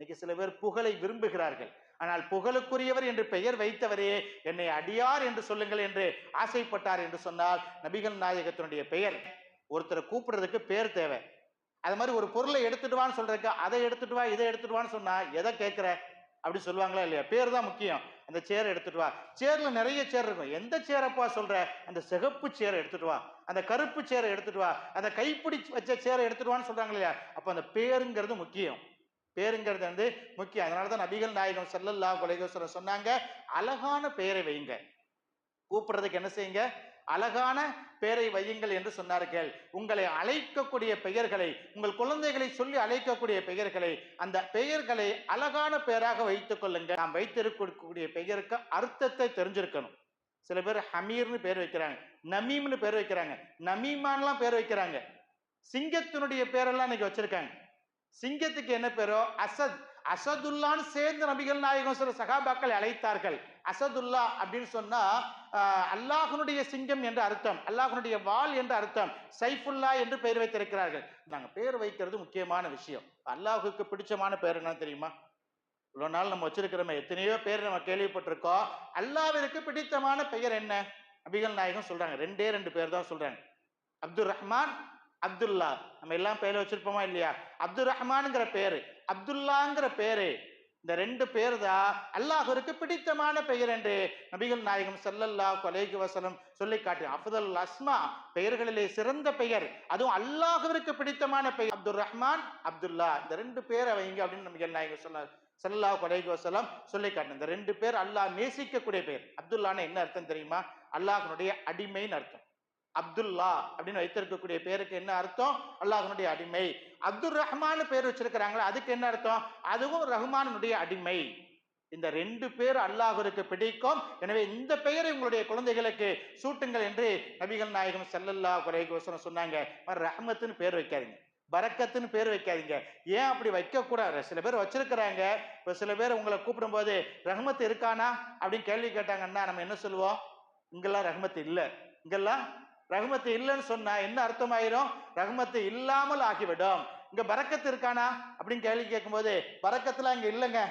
இன்னைக்கு சில பேர் புகழை விரும்புகிறார்கள். ஆனால் புகழுக்குரியவர் என்று பெயர் வைத்தவரே என்னை அடியார் என்று சொல்லுங்கள் என்று ஆசைப்பட்டார் என்று சொன்னால் நபிகள் நாயகத்தினுடைய பெயர். ஒருத்தரை கூப்பிடுறதுக்கு பேர் தேவை. அது மாதிரி ஒரு பொருளை எடுத்துட்டு வான்னு சொல்றதுக்கு அதை எடுத்துட்டு வா இதை எடுத்துட்டு வான்னு சொன்னா எதை கேட்கிற? அப்படி சொல்லுவாங்களா இல்லையா? பேர் தான் முக்கியம். அந்த சேரை எடுத்துட்டு வா. சேர்ல நிறைய சேர் இருக்கும். எந்த சேரப்பா சொல்ற? அந்த சிகப்பு சேரை எடுத்துட்டு வா. அந்த கருப்பு சேரை எடுத்துட்டு வா. அந்த கைப்பிடி வச்ச சேரை எடுத்துட்டு வான்னு சொல்றாங்க இல்லையா? அப்போ அந்த பேருங்கிறது முக்கியம். பேருங்கிறது வந்து முக்கியம். அதனால தான் நபிகள் நாயகம் செல்லல்லா கொலைகோஸ்வரம் சொன்னாங்க அழகான பெயரை வைங்க கூப்பிடுறதுக்கு என்ன செய்யுங்க? அழகான பெயரை வையுங்கள் என்று சொன்னார்கள் உங்களை அழைக்கக்கூடிய பெயர்களை உங்கள் குழந்தைகளை சொல்லி அழைக்கக்கூடிய பெயர்களை அந்த பெயர்களை அழகான பெயராக வைத்துக் கொள்ளுங்க நாம் வைத்திருக்கக்கூடிய பெயருக்கு அர்த்தத்தை தெரிஞ்சிருக்கணும். சில பேர் ஹமீர்னு பேர் வைக்கிறாங்க நமீம்னு பேர் வைக்கிறாங்க நமீமான்லாம் பேர் வைக்கிறாங்க. சிங்கத்தினுடைய பேரெல்லாம் இன்னைக்கு வச்சிருக்காங்க. சிங்கத்துக்கு என்ன பேரோ? அசத். அசதுல்லான்னு சேர்ந்து நபிகள் நாயகம் சில சகாபாக்களை அழைத்தார்கள். அசதுல்லா அப்படின்னு சொன்னா அல்லாஹனுடைய சிங்கம் என்று அர்த்தம். அல்லாஹனுடைய வாள் என்று அர்த்தம். சைஃபுல்லா என்று பெயர் வைத்திருக்கிறார்கள். நாங்கள் பெயர் வைக்கிறது முக்கியமான விஷயம். அல்லாஹுக்கு பிடிச்சமான பெயர் என்ன தெரியுமா? இவ்வளோ நாள் நம்ம வச்சிருக்கிறோமே. எத்தனையோ பேர் நம்ம கேள்விப்பட்டிருக்கோம். அல்லாவிற்கு பிடித்தமான பெயர் என்ன? நபிகள் நாயகம் சொல்றாங்க. ரெண்டே ரெண்டு பேர் தான் சொல்றாங்க. அப்துல் ரஹ்மான் அப்துல்லா. நம்ம எல்லாம் பேர் வச்சிருப்போமா இல்லையா? அப்துல் ரஹ்மான்ங்கிற பேரு. அப்துல்லாங்கிற பேரு. இந்த ரெண்டு பேர் தான் அல்லாஹருக்கு பிடித்தமான பெயர் என்று நபிகள் நாயகம் செல்லல்லா அலைஹி வசனம் சொல்லி காட்டி அஃதல் அஸ்மா பெயர்களிலே சிறந்த பெயர். அதுவும் அல்லாஹருக்கு பிடித்தமான பெயர். அப்துல் ரஹ்மான் அப்துல்லா. இந்த ரெண்டு பேர் அவங்க அப்படின்னு நபிகள் நாயகம் சொன்னார். ஸல்லல்லாஹு கொலைகி வசலம் சொல்லி காட்டின இந்த ரெண்டு பேர் அல்லாஹ் நேசிக்கக்கூடிய பெயர். அப்துல்லான்னு என்ன அர்த்தம் தெரியுமா? அல்லாஹ்னுடைய அடிமைன்னு அர்த்தம். அப்துல்லா அப்படின்னு வைத்திருக்கக்கூடிய பேருக்கு என்ன அர்த்தம்? அல்லாஹனுடைய அடிமை. அப்துல் ரஹ்மான் பேர் வச்சிருக்கிறாங்களே அதுக்கு என்ன அர்த்தம்? அதுவும் ரஹ்மானுடைய அடிமை. இந்த ரெண்டு பேர் அல்லாஹருக்கு பிடிக்கும். எனவே இந்த பெயரை உங்களுடைய குழந்தைகளுக்கு சூட்டுங்கள் என்று நபிகள் நாயகம் செல்லல்லா குறைகோசனம் சொன்னாங்க. ரஹ்மத்துன்னு பேர் வைக்காதீங்க. பறக்கத்துன்னு பேர் வைக்காதீங்க. ஏன் அப்படி வைக்கக்கூடாது? சில பேர் வச்சிருக்கிறாங்க. இப்போ சில பேர் உங்களை கூப்பிடும்போது ரஹ்மத் இருக்கானா? அப்படின்னு கேள்வி கேட்டாங்கன்னா நம்ம என்ன சொல்லுவோம்? இங்கெல்லாம் ரஹ்மத் இல்லை. இங்கெல்லாம் ரகுமத்து இல்லைன்னு சொன்னா என்ன அர்த்தமாயிரும்? ரகுமத்து இல்லாமல் ஆகிவிடும். இங்க பறக்கத்து இருக்கானா? அப்படின்னு கேள்வி கேட்கும்போது பரக்கத்துலாம் இங்க இல்லைங்க.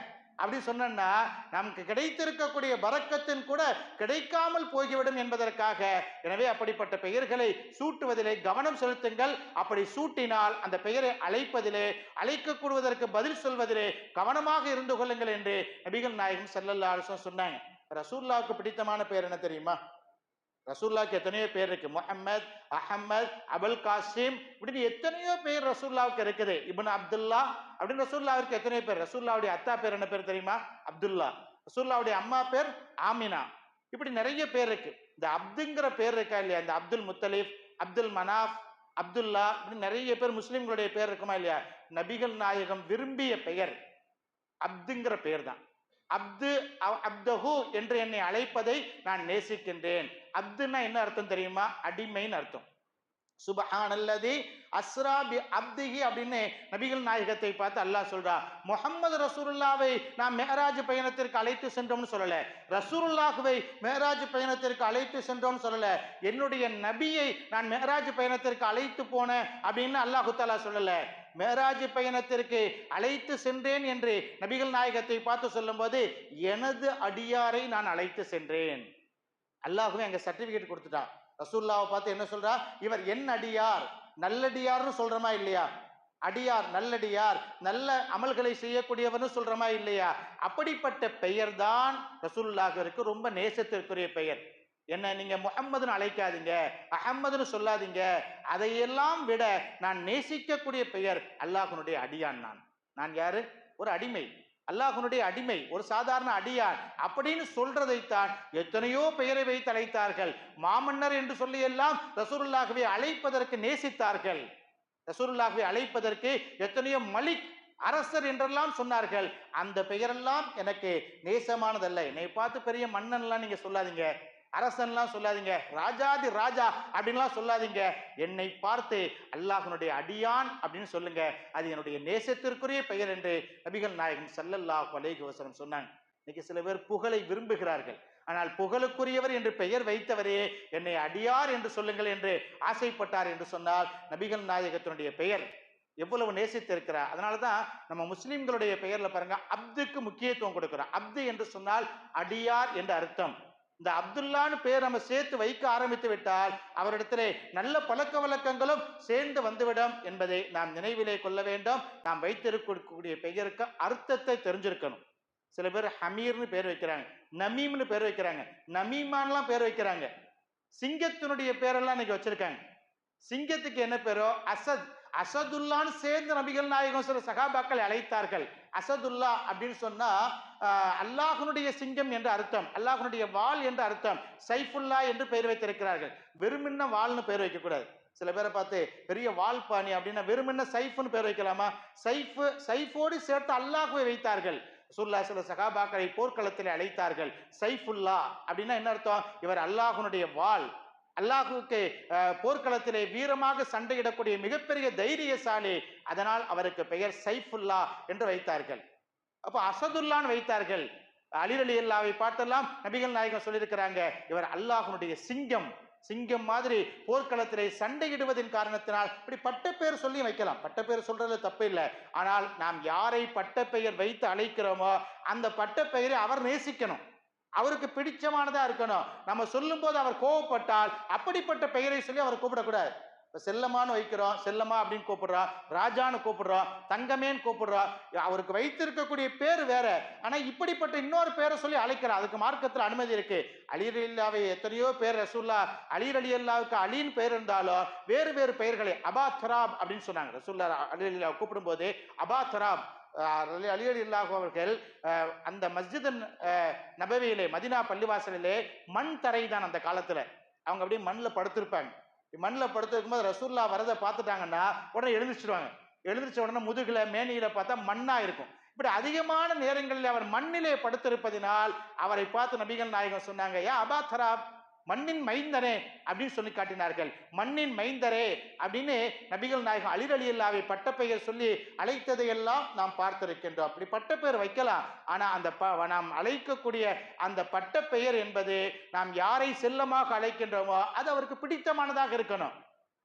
அப்படி சொன்னா நமக்கு கிடைத்திருக்கக்கூடிய பறக்கத்தின் கூட கிடைக்காமல் போய்விடும் என்பதற்காக எனவே அப்படிப்பட்ட பெயர்களை சூட்டுவதிலே கவனம் செலுத்துங்கள். அப்படி சூட்டினால் அந்த பெயரை அழைப்பதிலே அழைக்கக்கூடுவதற்கு பதில் சொல்வதிலே கவனமாக இருந்து கொள்ளுங்கள் என்று நபிகள் நாயகம் செல்லல்லா அரசும் சொன்னாங்க. ரசூல்லாவுக்கு பிடித்தமான பெயர் என்ன தெரியுமா? ரசூல்லாவுக்கு எத்தனையோ பேர் இருக்கு. முஹம்மத் அஹமத் அபுல் காசிம் இப்படின்னு எத்தனையோ பேர் ரசூல்லாவுக்கு இருக்குது. இப்னு அப்துல்லா அப்படின்னு ரசூல்லாவுக்கு எத்தனையோ பேர்? ரசூல்லாவுடைய அத்தா பேர் என்ன பேர் தெரியுமா? அப்துல்லா. ரசூல்லாவுடைய அம்மா பேர் ஆமினா. இப்படி நிறைய பேர் இருக்கு. இந்த அப்துங்கிற பேர் இருக்கா இல்லையா? இந்த அப்துல் முத்தலீப் அப்துல் மனாஃப் அப்துல்லா இப்படி நிறைய பேர் முஸ்லீம்களுடைய பேர் இருக்குமா இல்லையா? நபிகள் நாயகம் விரும்பிய பெயர் அப்துங்கிற பெயர் தான் அப்து அப்தஹு என்று என்னை அழைப்பதை நான் நேசிக்கின்றேன். அப்துன்னா என்ன அர்த்தம் தெரியுமா? அடிமைன்னு அர்த்தம். சுபஹானல்லதி அஸ்ரா பி அப்திஹி அப்படின்னு நபிகள் நாயகத்தை பார்த்து அல்லாஹ் சொல்றா முகமது ரசூலுல்லாவை நான் மேராஜ் பயணத்திற்கு அழைத்து சென்றோம்னு சொல்லல. ரசூலுல்லாஹுவை மேராஜ் பயணத்திற்கு அழைத்து சென்றோம்னு சொல்லல. என்னுடைய நபியை நான் மேராஜ் பயணத்திற்கு அழைத்து போனேன் அப்படின்னு அல்லாஹு தாலா சொல்லல. மேராஜ் பயணத்திற்கு அழைத்து சென்றேன் என்று நபிகள் நாயகத்தை பார்த்து சொல்லும்போது எனது அடியாரை நான் அழைத்து சென்றேன். அல்லாஹுமே அங்கே சர்டிஃபிகேட் கொடுத்துட்டான். ரசூல்லாவை பார்த்து என்ன சொல்றா? இவர் என் அடியார் நல்லடியார்னு சொல்றமா இல்லையா? அடியார் நல்லடியார் நல்ல அமல்களை செய்யக்கூடியவர்னு சொல்றமா இல்லையா? அப்படிப்பட்ட பெயர் தான் ரசூல்லாஹிற்கு ரொம்ப நேசத்திற்குரிய பெயர். என்ன நீங்க முகம்மதுன்னு அழைக்காதீங்க அஹம்மதுன்னு சொல்லாதீங்க. அதையெல்லாம் விட நான் நேசிக்கக்கூடிய பெயர் அல்லாஹனுடைய அடியான் நான். நான் யாரு? ஒரு அடிமை. அல்லாஹனுடைய அடிமை ஒரு சாதாரண அடியான் அப்படின்னு சொல்றதைத்தான் எத்தனையோ பெயரை வைத்து அழைத்தார்கள். மாமன்னர் என்று சொல்லி எல்லாம் ரசூருல்லாகவே அழைப்பதற்கு நேசித்தார்கள். ரசூருல்லாகவே அழைப்பதற்கு எத்தனையோ மலிக் அரசர் என்றெல்லாம் சொன்னார்கள். அந்த பெயரெல்லாம் எனக்கு நேசமானதல்ல. என்னை பார்த்து பெரிய மன்னன்லாம் நீங்க சொல்லாதீங்க. அரசன்லாம் சொல்லாதீங்க. ராஜாதி ராஜா அப்படின்லாம் சொல்லாதீங்க. என்னை பார்த்து அல்லாஹனுடைய அடியான் அப்படின்னு சொல்லுங்க. அது என்னுடைய நேசத்திற்குரிய பெயர் என்று நபிகள் நாயகம் சல்லல்லாஹ் அலைஹி வசனம் சொன்னாங்க. இன்னைக்கு சில பேர் புகழை விரும்புகிறார்கள். ஆனால் புகழுக்குரியவர் என்று பெயர் வைத்தவரே என்னை அடியார் என்று சொல்லுங்கள் என்று ஆசைப்பட்டார் என்று சொன்னால் நபிகள் நாயகத்தினுடைய பெயர் எவ்வளவு நேசித்திருக்கிறார் அதனால தான் நம்ம முஸ்லீம்களுடைய பெயரில் பாருங்க அப்துக்கு முக்கியத்துவம் கொடுக்கிறோம். அப்து என்று சொன்னால் அடியார் என்ற அர்த்தம். இந்த அப்துல்லான்னு பேர் நம்ம சேர்த்து வைக்க ஆரம்பித்து விட்டால் அவரிடத்திலே நல்ல பழக்க வழக்கங்களும் சேர்ந்து வந்துவிடும் என்பதை நாம் நினைவிலே கொள்ள வேண்டும். நாம் வைத்திருக்கக்கூடிய பெயருக்கு அர்த்தத்தை தெரிஞ்சிருக்கணும். சில பேர் ஹமீர்னு பேர் வைக்கிறாங்க நமீம்னு பேர் வைக்கிறாங்க நமீமான்லாம் பேர் வைக்கிறாங்க. சிங்கத்தினுடைய பேரெல்லாம் இன்னைக்கு வச்சிருக்காங்க. சிங்கத்துக்கு என்ன பேரோ? அசத். அசதுல்லான்னு சேர்ந்து நபிகள் நாயகம் சில சகாபாக்களை அழைத்தார்கள். அசதுல்லா அப்படின்னு சொன்னா அல்லாஹனுடைய சிங்கம் என்ற அர்த்தம். அல்லாஹனுடைய வாள் என்ற அர்த்தம். சைஃபுல்லா என்று பெயர் வைத்திருக்கிறார்கள். வெறுமின்ன வாள்னு பெயர் வைக்கக்கூடாது. சில பேரை பார்த்து பெரிய வால் பாணி அப்படின்னா வெறுமின்ன சைஃப்னு பேர் வைக்கலாமா? சைஃபு சைஃபோடு சேர்த்து அல்லாஹுவை வைத்தார்கள். சுல்லா சில சகாபாக்களை போர்க்களத்தில் அழைத்தார்கள். சைஃபுல்லா அப்படின்னா என்ன அர்த்தம்? இவர் அல்லாஹனுடைய வாள். அல்லாஹுக்கு போர்க்களத்திலே வீரமாக சண்டையிடக்கூடிய மிகப்பெரிய தைரியசாலி அதனால் அவருக்கு பெயர் சைஃபுல்லா என்று வைத்தார்கள். அப்போ அசதுல்லான்னு வைத்தார்கள். அலி அலி அல்லாவை பார்த்தெல்லாம் நபிகள் நாயகம் சொல்லியிருக்கிறாங்க இவர் அல்லாஹனுடைய சிங்கம். சிங்கம் மாதிரி போர்க்களத்திலே சண்டையிடுவதின் காரணத்தினால் இப்படி பட்ட பேர் சொல்லி வைக்கலாம். பட்ட பேர் சொல்றதுல தப்பு இல்லை. ஆனால் நாம் யாரை பட்ட பெயர் வைத்து அழைக்கிறோமோ அந்த பட்ட பெயரை அவர் நேசிக்கணும். அவருக்கு பிடிச்சமானதா இருக்கணும். நம்ம சொல்லும்போது அவர் கோவப்பட்டால் அப்படிப்பட்ட பெயரை சொல்லி அவர் கூப்பிடக்கூடாது. இப்போ செல்லமான்னு வைக்கிறோம் செல்லம்மா அப்படின்னு கூப்பிடுறோம் ராஜான்னு கூப்பிடுறோம் தங்கமேன்னு கூப்பிடுறோம். அவருக்கு வைத்திருக்கக்கூடிய பேர் வேற. ஆனா இப்படிப்பட்ட இன்னொரு பேரை சொல்லி அழைக்கிறோம் அதுக்கு மார்க்கத்தில் அனுமதி இருக்கு. அலீர் அல்லாவை எத்தனையோ பேர் ரசூல்லா அலீர் அலி அல்லாவுக்கு அலின்னு பேர் இருந்தாலும் வேறு வேறு பெயர்களை அபா தராப் அப்படின்னு சொன்னாங்க. ரசூல்லா அலி அல்லாவை கூப்பிடும்போது அபா தராப் அலி அலி அவர்கள் அந்த மஸ்ஜித் நபவியிலே மதினா பள்ளிவாசலிலே மண் தரை தான் அந்த காலத்தில். அவங்க அப்படியே மண்ணில் படுத்திருப்பாங்க. மண்ணில் படுத்திருக்கும் போது ரசூல்லா வரதை பார்த்துட்டாங்கன்னா உடனே எழுந்திரிச்சிடுவாங்க எழுந்திரிச்ச உடனே முதுகில் மேனியில் பார்த்தா மண்ணாக இருக்கும். இப்படி அதிகமான நேரங்களில் அவர் மண்ணிலே படுத்திருப்பதினால் அவரை பார்த்து நபிகள் நாயகம் சொன்னாங்க ஏன் அபா தராப் மண்ணின் மைந்தனே அப்படின்னு சொல்லி காட்டினார்கள். மண்ணின் மைந்தரே அப்படின்னு நபிகள் நாயகம் அலிர் பட்டப்பெயர் சொல்லி அழைத்ததையெல்லாம் நாம் பார்த்திருக்கின்றோம். அப்படி பட்டப்பெயர் வைக்கலாம். ஆனால் அந்த ப நாம் அழைக்கக்கூடிய அந்த பட்டப்பெயர் என்பது நாம் யாரை செல்லமாக அழைக்கின்றோமோ அது அவருக்கு பிடித்தமானதாக இருக்கணும்.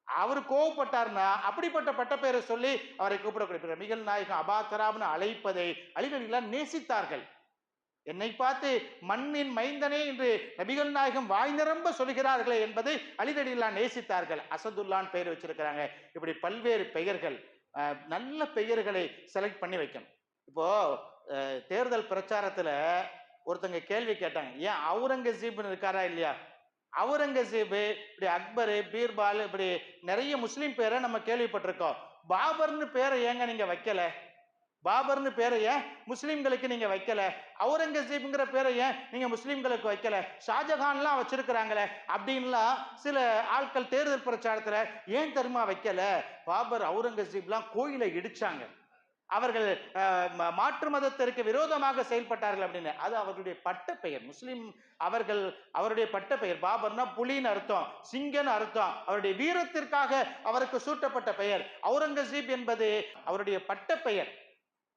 அவர் கோவப்பட்டார்னா அப்படிப்பட்ட பட்டப்பெயரை சொல்லி அவரை கூப்பிடக்கூடிய நபிகள் நாயகம் அபாத்தராம்னு அழைப்பதை அலிகளிலாம் நேசித்தார்கள். என்னை பார்த்து மண்ணின் மைந்தனே என்று நபிகள் நாயகம் வாய் நிரம்ப சொல்கிறார்களே என்பதை அலிதடிலா நேசித்தார்கள். அசதுல்லான் பெயர் வச்சிருக்கிறாங்க. இப்படி பல்வேறு பெயர்கள் நல்ல பெயர்களை செலக்ட் பண்ணி வைக்கணும். இப்போ தேர்தல் பிரச்சாரத்துல ஒருத்தங்க கேள்வி கேட்டாங்க. ஏன் அவுரங்கசீப்னு இருக்காரா இல்லையா? அவுரங்கசீப் இப்படி அக்பரு பீர்பால் இப்படி நிறைய முஸ்லீம் பேரை நம்ம கேள்விப்பட்டிருக்கோம். பாபர்னு பேரை ஏங்க நீங்க வைக்கல? பாபர்னு பேரை ஏன் முஸ்லீம்களுக்கு நீங்க வைக்கல? அவுரங்கசீப்ங்கிற பேரை ஏன் நீங்க முஸ்லீம்களுக்கு வைக்கல? ஷாஜகான்லாம் வச்சிருக்கிறாங்களே அப்படின்லாம் சில ஆட்கள் தேர்தல் பிரச்சாரத்துல ஏன் தெரியுமா வைக்கல? பாபர் அவுரங்கசீப்லாம் கோயிலை இடிச்சாங்க. அவர்கள் மாற்று மதத்திற்கு விரோதமாக செயல்பட்டார்கள் அப்படின்னு. அது அவர்களுடைய பட்ட பெயர் முஸ்லீம் அவர்கள் அவருடைய பட்ட பெயர் பாபர்னா புலின்னு அர்த்தம் சிங்கன்னு அர்த்தம். அவருடைய வீரத்திற்காக அவருக்கு சூட்டப்பட்ட பெயர். அவுரங்கசீப் என்பது அவருடைய பட்ட பெயர்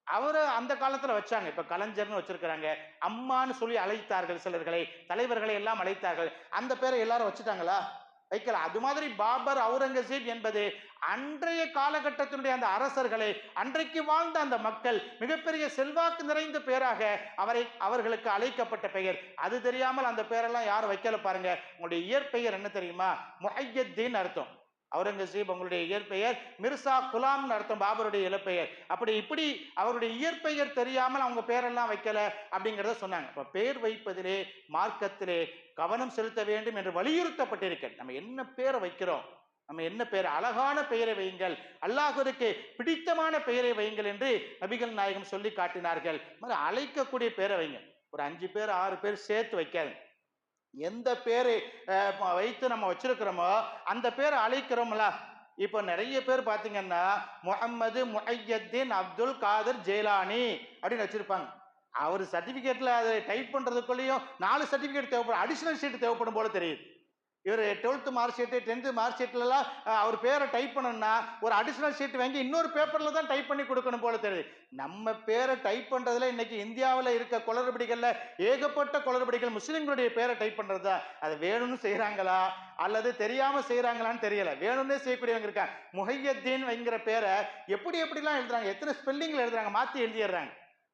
அவரை அந்த காலத்துல வச்சாங்க. இப்ப கலைஞர்னு வச்சிருக்கிறாங்க. அம்மான்னு சொல்லி அழைத்தார்கள் சிலர்களை. தலைவர்களை எல்லாம் அழைத்தார்கள். அந்த பேரை எல்லாரும் வச்சுட்டாங்களா? வைக்கல. அது மாதிரி பாபர் அவுரங்கசீப் என்பது அன்றைய காலகட்டத்தினுடைய அந்த அரசர்களை அன்றைக்கு வாழ்ந்த அந்த மக்கள் மிகப்பெரிய செல்வாக்கு நிறைந்த பேராக அவரை அவர்களுக்கு அழைக்கப்பட்ட பெயர். அது தெரியாமல் அந்த பேரெல்லாம் யாரும் வைக்கல பாருங்க. உங்களுடைய இயற்பெயர் என்ன தெரியுமா? முஹையத்தீன் அர்த்தம். அவுரங்கசீப் உங்களுடைய இயற்பெயர் மிர்சா குலாம்னு அர்த்தம் பாபருடைய இளப்பெயர். அப்படி இப்படி அவருடைய இயற்பெயர் தெரியாமல் அவங்க பேரெல்லாம் வைக்கல அப்படிங்கிறத சொன்னாங்க. இப்போ பேர் வைப்பதிலே மார்க்கத்திலே கவனம் செலுத்த வேண்டும் என்று வலியுறுத்தப்பட்டிருக்க நம்ம என்ன பேரை வைக்கிறோம்? நம்ம என்ன பெயர் அழகான பெயரை வையுங்கள். அல்லாஹருக்கு பிடித்தமான பெயரை வையுங்கள் என்று நபிகள் நாயகம் சொல்லி காட்டினார்கள். அழைக்கக்கூடிய பேரை வைங்க. ஒரு அஞ்சு பேர் ஆறு பேர் சேர்த்து வைக்காது எந்த பேரை வைத்து நம்ம வச்சிருக்கிறோமோ அந்த பேரை அழைக்கிறோம்ல. இப்போ நிறைய பேர் பார்த்தீங்கன்னா முகம்மது முஹையத்தீன் அப்துல் காதர் ஜெயலானி அப்படின்னு வச்சிருப்பாங்க. அவர் சர்டிஃபிகேட்டில் அதை டைப் பண்ணுறதுக்குள்ளேயும் நாலு சர்டிஃபிகேட் தேவைப்படும். அடிஷனல் சீட் தேவைப்படும் போல தெரியுது. இவர் twelfth mark sheet tenth mark ஷீட்லலாம் அவர் பேரை டைப் பண்ணணும்னா ஒரு அடிஷ்னல் ஷீட் வாங்கி இன்னொரு பேப்பரில் தான் டைப் பண்ணி கொடுக்கணும் போல தெரியுது. நம்ம பேரை டைப் பண்ணுறதுல இன்னைக்கு இந்தியாவில் இருக்க குளறுபடிகளில் ஏகப்பட்ட குளறுபடிகள் முஸ்லீம்களுடைய பேரை டைப் பண்ணுறது தான் அது வேணும்னு செய்கிறாங்களா அல்லது தெரியாமல் செய்கிறாங்களான்னு தெரியலை. வேணும்னே செய்யக்கூடியவங்க இருக்காங்க. முஹையத்தீன் வைங்கிற பேரை எப்படி எப்படிலாம் எழுதுறாங்க? எத்தனை ஸ்பெல்லிங்கில் எழுதுறாங்க? மாற்றி எழுதிடுறாங்க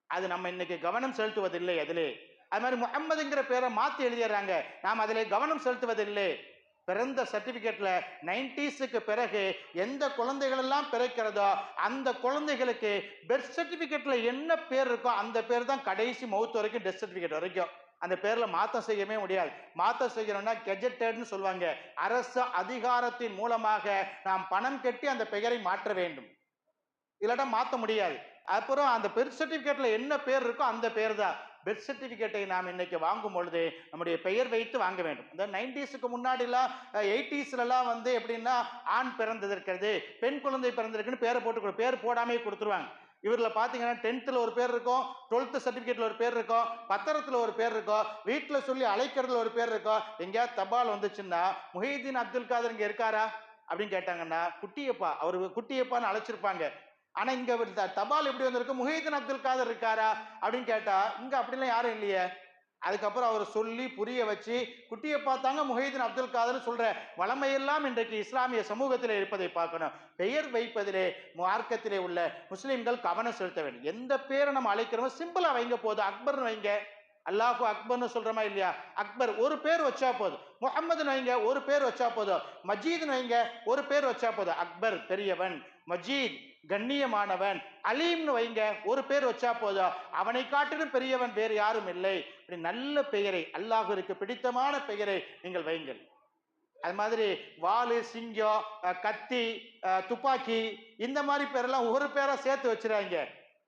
அது நம்ம இன்னைக்கு கவனம் செலுத்துவதில்லை அதிலே. அது மாதிரி முகம்மதுங்கிற பேரை மாற்றி எழுதிடுறாங்க. நாம் அதில் கவனம் செலுத்துவதில்லை. பிறந்த சர்டிஃபிகேட்டில் நைன்டிஸுக்கு பிறகு எந்த குழந்தைகளெல்லாம் பிறக்கிறதோ அந்த குழந்தைகளுக்கு பெர்த் சர்டிஃபிகேட்டில் என்ன பேர் இருக்கோ அந்த பேர் தான் கடைசி மவுத் வரைக்கும் டெத் சர்டிஃபிகேட் வரைக்கும். அந்த பேரில் மாற்றம் செய்யவே முடியாது. மாற்றம் செய்யணும்னா கெஜெட்டட்னு சொல்லுவாங்க. அரசு அதிகாரத்தின் மூலமாக நாம் பணம் கட்டி அந்த பெயரை மாற்ற வேண்டும். இல்லாட்டா மாற்ற முடியாது. அப்புறம் அந்த பெர்த் சர்டிஃபிகேட்டில் என்ன பேர் இருக்கோ அந்த பேர் தான். பெர்த் சர்டிஃபிகேட்டை நாம் இன்னைக்கு வாங்கும் பொழுது நம்முடைய பெயர் வைத்து வாங்க வேண்டும். இந்த நைன்டிஸுக்கு முன்னாடிலாம் எயிட்டிஸ்லலாம் வந்து எப்படின்னா ஆண் பிறந்திருக்கிறது பெண் குழந்தை பிறந்திருக்குன்னு பேரை போட்டு பேர் போடாமே கொடுத்துருவாங்க. இவரில் பார்த்தீங்கன்னா டென்த்தில் ஒரு பேர் இருக்கும் டுவெல்த்து சர்டிஃபிகேட்டில் ஒரு பேர் இருக்கும் பத்திரத்தில் ஒரு பேர் இருக்கும் வீட்டில் சொல்லி அழைக்கிறதுல ஒரு பேர் இருக்கும். எங்கேயாவது தபால் வந்துச்சுன்னா முஹிதீன் அப்துல் காதர் இங்கே இருக்காரா? அப்படின்னு கேட்டாங்கன்னா குட்டியப்பா அவர் குட்டியப்பான்னு அழைச்சிருப்பாங்க. ஆனா இங்க த- தபால் எப்படி வந்திருக்கு? முஹிதீன் அப்துல் காதர் இருக்காரா? அப்படின்னு கேட்டா இங்க அப்படிலாம் யாரும் இல்லையே. அதுக்கப்புறம் அவர் சொல்லி புரிய வச்சு குட்டியை பார்த்தாங்க முஹீதீன் அப்துல் காதர் சொல்ற வளமையெல்லாம் இன்றைக்கு இஸ்லாமிய சமூகத்தில் இருப்பதை பார்க்கணும். பெயர் வைப்பதிலே மார்க்கத்திலே உள்ள முஸ்லிம்கள் கவனம் செலுத்த வேண்டும். எந்த பேரை நம்ம அழைக்கிறோமோ சிம்பிளா வைங்க போதும். அக்பர்னு வைங்க. அல்லாஹு அக்பர்னு சொல்றமா இல்லையா? அக்பர் ஒரு பேர் வச்சா போதும். முகம்மதுன்னு வைங்க ஒரு பேர் வச்சா போதும். மஜீத் வைங்க ஒரு பேர் வச்சா போதும். அக்பர் பெரியவன். மஜீத் கண்ணியமானவன். அலீம்னு வைங்க ஒரு பேர் வச்சா போதும் அவனை காட்டிலும் பெரியவன் வேறு யாரும் இல்லை. இப்படி நல்ல பெயரை அல்லாஹுவிற்கு பிடித்தமான பெயரை நீங்கள் வைங்கள். அது மாதிரி வாலு சிங்கம் கத்தி துப்பாக்கி இந்த மாதிரி பேரெல்லாம் ஒரு பேரா சேர்த்து வச்சுறாங்க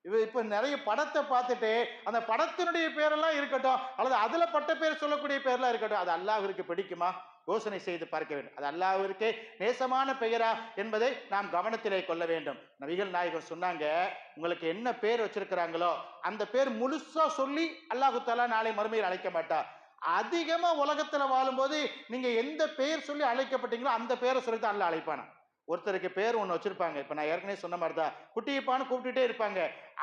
இவ இப்போ நிறைய படத்தை பார்த்துட்டு அந்த படத்தினுடைய பேரெல்லாம் இருக்கட்டும் அல்லது அதில் பட்ட பேர் சொல்லக்கூடிய பேர்லாம் இருக்கட்டும் அது அல்லாஹருக்கு பிடிக்குமா? யோசனை செய்து பார்க்க வேண்டும். அது அல்லாவிற்கு நேசமான பெயரா என்பதை நாம் கவனத்திலே கொள்ள வேண்டும். நபிகள் நாயகர் சொன்னாங்க உங்களுக்கு என்ன பேர் வச்சிருக்கிறாங்களோ அந்த பேர் முழுசா சொல்லி அல்லாஹு தாலா நாளை மறுமையில் அழைக்க மாட்டா. அதிகமா உலகத்துல வாழும்போது நீங்க எந்த பெயர் சொல்லி அழைக்கப்பட்டீங்களோ அந்த பேரை சொல்லி தான் அல்லாஹ் அழைப்பானா ஒருத்தருக்கு பேர் ஒன்று வச்சிருப்பாங்க. இப்போ நான் ஏற்கனவே சொன்ன மாதிரி தான் குட்டியப்பான்னு கூப்பிட்டுட்டே இருப்பாங்க.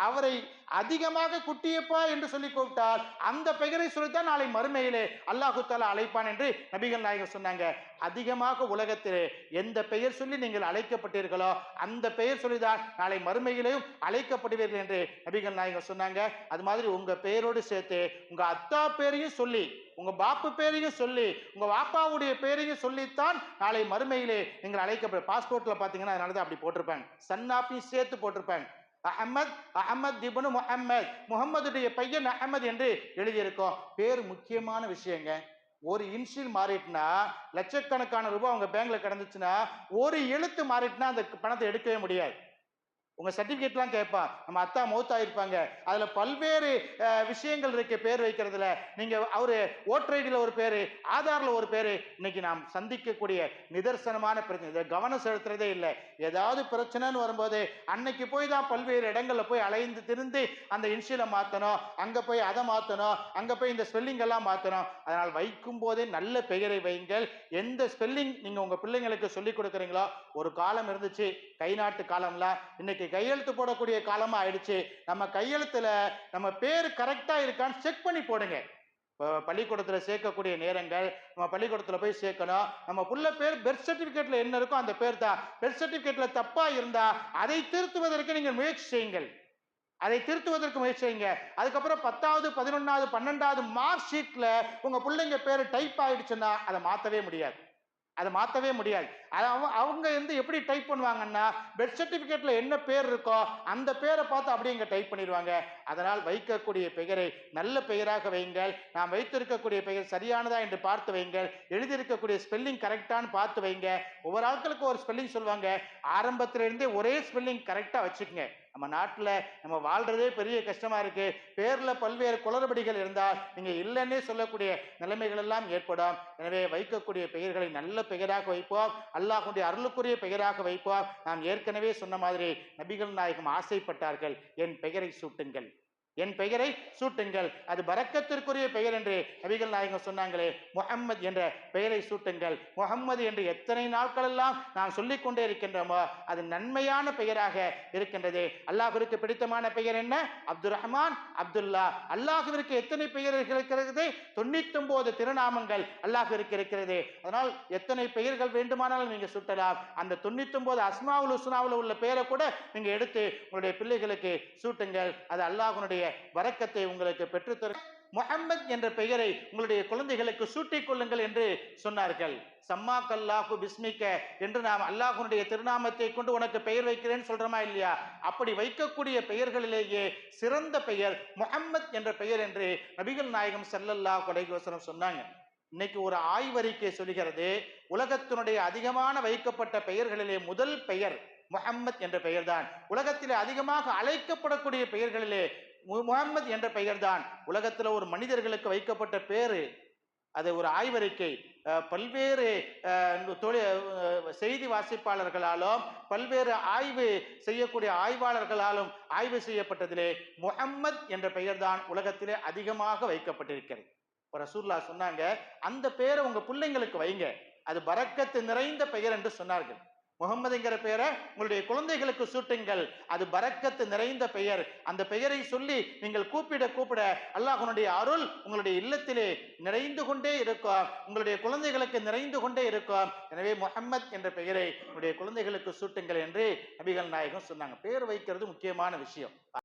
அவரை அதிகமாக குட்டியப்பா என்று சொல்லி கூப்பிட்டால் அந்த பெயரை சொல்லித்தான் நாளை மறுமையிலே அல்லாஹு தாலா அழைப்பான் என்று நபிகள் நாயகர் சொன்னாங்க. அதிகமாக உலகத்திலே எந்த பெயர் சொல்லி நீங்கள் அழைக்கப்பட்டீர்களோ அந்த பெயர் சொல்லிதான் நாளை மறுமையிலேயும் அழைக்கப்படுவீர்கள் என்று நபிகள் நாயகர் சொன்னாங்க. அது மாதிரி உங்க பெயரோடு சேர்த்து உங்க அத்தா பேரையும் சொல்லி உங்க பாப்பு பேரையும் சொல்லி உங்க வாப்பாவுடைய பேரையும் சொல்லித்தான் நாளை மறுமையிலே நீங்கள் அழைக்கப்பட பாஸ்போர்ட்ல பாத்தீங்கன்னா அதனால தான் அப்படி போட்டிருப்பாங்க. சன்னாப்பையும் சேர்த்து போட்டிருப்பாங்க. அஹமத் அஹமத் திபனு முஹம்மத் முகம்மதுடைய பையன் அஹமத் என்று எழுதியிருக்கோம். பேர் முக்கியமான விஷயங்க. ஒரு இன்ஷியல் மாறிட்டுனா லட்சக்கணக்கான ரூபாய் அவங்க பேங்க்ல கிடந்துச்சுன்னா ஒரு எழுத்து மாறிட்டுனா அந்த பணத்தை எடுக்கவே முடியாது. உங்கள் சர்டிஃபிகேட்லாம் கேட்பான் நம்ம அத்தா மௌத்தாயிருப்பாங்க அதில் பல்வேறு விஷயங்கள் இருக்கு பேர் வைக்கிறதுல. நீங்கள் அவர் ஓட்டர் ஐடியில் ஒரு பேர் ஆதாரில் ஒரு பேர். இன்னைக்கு நாம் சந்திக்கக்கூடிய நிதர்சனமான பிரச்சனை. இதை கவனம் செலுத்துறதே இல்லை. ஏதாவது பிரச்சனைன்னு வரும்போது அன்னைக்கு போய் தான் பல்வேறு இடங்களில் போய் அலைந்து திருந்து அந்த இன்ஷியலை மாற்றணும் அங்கே போய் அதை மாற்றணும் அங்கே போய் இந்த ஸ்பெல்லிங்கெல்லாம் மாற்றணும் அதனால் வைக்கும் போதே நல்ல பெயரை வைங்கள். எந்த ஸ்பெல்லிங் நீங்கள் உங்கள் பிள்ளைங்களுக்கு சொல்லிக் கொடுக்குறீங்களோ ஒரு காலம் இருந்துச்சு. கை நாட்டு காலம்லாம். இன்னைக்கு கையெழுத்து போடக்கூடிய காலமாக ஆயிடுச்சு. நம்ம கையெழுத்தில் நம்ம பேர் கரெக்டாக இருக்கான்னு செக் பண்ணி போடுங்க. இப்போ பள்ளிக்கூடத்தில் சேர்க்கக்கூடிய நேரங்கள் நம்ம பள்ளிக்கூடத்தில் போய் சேர்க்கணும். நம்ம புள்ள பேர் பெர்த் சர்டிஃபிகேட்டில் என்ன இருக்கோ அந்த பேர் தான் பெர்த் சர்டிஃபிகேட்டில் தப்பாக இருந்தால் அதை திருத்துவதற்கு நீங்கள் முயற்சி செய்யுங்கள். அதை திருத்துவதற்கு முயற்சி செய்யுங்க. அதுக்கப்புறம் பத்தாவது பதினொன்றாவது பன்னெண்டாவது மார்க் ஷீட்டில் உங்கள் பிள்ளைங்க பேர் டைப் ஆகிடுச்சுன்னா அதை மாற்றவே முடியாது. அதை மாற்றவே முடியாது. அது அவங்க அவங்க வந்து எப்படி டைப் பண்ணுவாங்கன்னா பெர்த் சர்டிஃபிகேட்டில் என்ன பேர் இருக்கோ அந்த பேரை பார்த்து அப்படியே இங்கே டைப் பண்ணிடுவாங்க. அதனால் வைக்கக்கூடிய பெயரை நல்ல பெயராக வையுங்கள். நாம் வைத்திருக்கக்கூடிய பெயர் சரியானதா என்று பார்த்து வையுங்கள். எழுதியிருக்கக்கூடிய ஸ்பெல்லிங் கரெக்டானு பார்த்து வைங்க ஒவ்வொரு ஆட்களுக்கு ஒரு ஸ்பெல்லிங் சொல்லுவாங்க. ஆரம்பத்திலிருந்தே ஒரே ஸ்பெல்லிங் கரெக்டாக வச்சுக்கோங்க. நம்ம நாட்டில் நம்ம வாழ்றதே பெரிய கஷ்டமாக இருக்குது பேரில் பல்வேறு குளறுபடிகள் இருந்தால் நீங்கள் இல்லைன்னே சொல்லக்கூடிய நிலைமைகள் எல்லாம் ஏற்படும். எனவே வைக்கக்கூடிய பெயர்களை நல்ல பெயராக வைப்போம். அல்லாஹுடைய அருளுக்குரிய பெயராக வைப்பார். நாம் ஏற்கனவே சொன்ன மாதிரி நபிகள் நாயகம் ஆசைப்பட்டார்கள். என் பெயரை சூட்டுங்கள். என் பெயரை சூட்டுங்கள். அது பறக்கத்திற்குரிய பெயர் என்று நபிகள் நாயகம் சொன்னாங்களே. முகம்மது என்ற பெயரை சூட்டுங்கள். முகம்மது என்று எத்தனை நாட்களெல்லாம் நாம் சொல்லிக் கொண்டே இருக்கின்றோமோ அது நன்மையான பெயராக இருக்கின்றது. அல்லாஹிற்கு பிடித்தமான பெயர் என்ன? அப்துல் ரஹ்மான் அப்துல்லா. அல்லாஹிற்கு எத்தனை பெயர்கள் இருக்கிறது? தொண்ணூத்தி திருநாமங்கள் அல்லாஹிற்கு இருக்கிறது. அதனால் எத்தனை பெயர்கள் வேண்டுமானாலும் நீங்கள் சுட்டலாம். அந்த தொண்ணூத்தி அஸ்மாவுல் உஸ்னாவில் உள்ள பெயரை கூட நீங்கள் எடுத்து உங்களுடைய பிள்ளைகளுக்கு சூட்டுங்கள். அது அல்லாஹ்வினுடைய வரக்கத்தை உங்களுக்கு பெற்றுத்தர முஹம்மத் என்ற பெயரை உங்களுடைய குழந்தைகளுக்கு சூட்டிக் கொள்ளுங்கள் என்று சொன்னார்கள். சம்மா கல்லாஹு பிஸ்மிக்க என்று நாம் அல்லாஹுனுடைய திருநாமத்தை கொண்டு உனக்கு பெயர் வைக்கிறேன்னு சொல்றோமா இல்லையா? அப்படி வைக்கக்கூடிய பெயர்களிலேயே சிறந்த பெயர் முஹம்மத் என்ற பெயர் என்று நபிகள் நாயகம் ஸல்லல்லாஹு அலைஹி வஸல்லம் சொன்னாங்க. இன்னைக்கு ஒரு ஆய்வறிக்கை சொல்கிறது உலகத்தினுடைய அதிகமான வைக்கப்பட்ட பெயர்களிலே முதல் பெயர் முகம்மத் என்ற பெயர்தான். உலகத்திலே அதிகமாக அழைக்கப்படக்கூடிய பெயர்களிலே மு- என்ற பெயர்தான். உலகத்தில் ஒரு மனிதர்களுக்கு வைக்கப்பட்ட பேரு அது ஒரு ஆய்வறிக்கை. பல்வேறு தொழில் செய்தி வாசிப்பாளர்களாலும் பல்வேறு ஆய்வு செய்யக்கூடிய ஆய்வாளர்களாலும் ஆய்வு செய்யப்பட்டதிலே முகம்மது என்ற பெயர்தான் உலகத்திலே அதிகமாக வைக்கப்பட்டிருக்கிறது. இப்ப ரசூல்லா சொன்னாங்க அந்த பெயரை உங்க பிள்ளைங்களுக்கு வைங்க. அது பறக்கத்து நிறைந்த பெயர் என்று சொன்னார்கள். முகம்மதுங்கிற பெயரை உங்களுடைய குழந்தைகளுக்கு சூட்டுங்கள். அது பறக்கத்து நிறைந்த பெயர். அந்த பெயரை சொல்லி நீங்கள் கூப்பிட கூப்பிட அல்லாஹனுடைய அருள் உங்களுடைய இல்லத்திலே நிறைந்து கொண்டே இருக்கும். உங்களுடைய குழந்தைகளுக்கு நிறைந்து கொண்டே இருக்கும். எனவே முஹம்மத் என்ற பெயரை உங்களுடைய குழந்தைகளுக்கு சூட்டுங்கள் என்று நபிகள் நாயகம் சொன்னாங்க. பெயர் வைக்கிறது முக்கியமான விஷயம்.